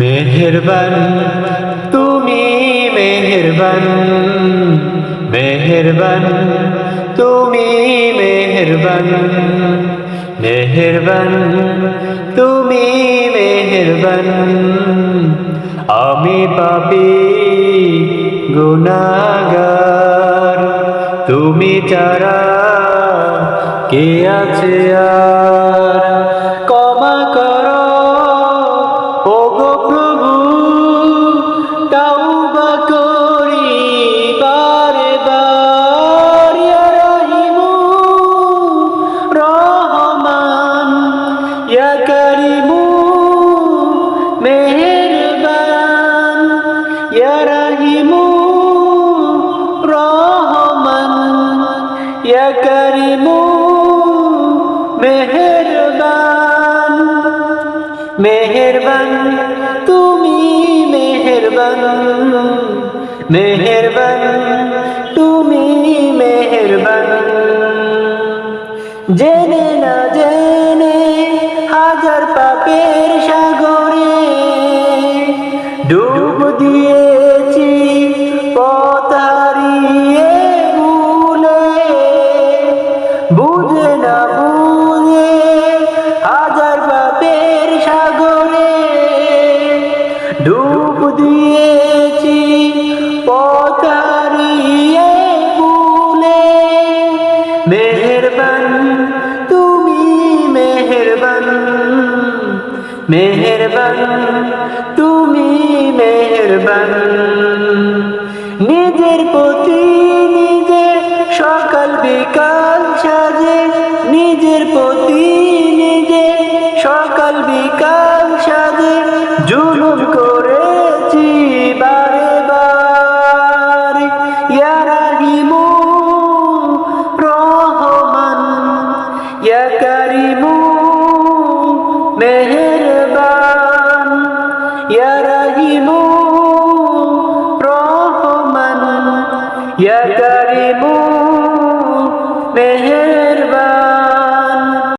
মেহেরবান, তুমি মেহেরবান মেহেরবান, তুমি মেহেরবান মেহেরবান, তুমি মেহেরবান। আমি পাপি গুনাগার, তুমি চারা কে আছে আর? ইয়া করিমু মেহেরবান, ইয়া রহিমু রহমান, ইয়া করিমু মেহেরবান। মেহেরবান, তুমি মেহেরবান মেহেরবান, তুমি মেহেরবান। জেনে না জেনে হাজার পাপের সাগরে ডুব দিয়েছি পথ হারিয়ে ভুলে বুঝে না বুঝে হাজার পাপের সাগরে ডুব দিয়েছি পথ হারিয়ে ভুলে মেহেরবান, তুমি মেহেরবান। নিজের প্রতি নিজে সকাল বিকাল সাজে, নিজের প্রতি নিজে সকাল বিকাল সাজে, জুলুম করেছি বারে বার। ইয়া রাহিমু রহমান, ইয়া কারিমু يا كريم من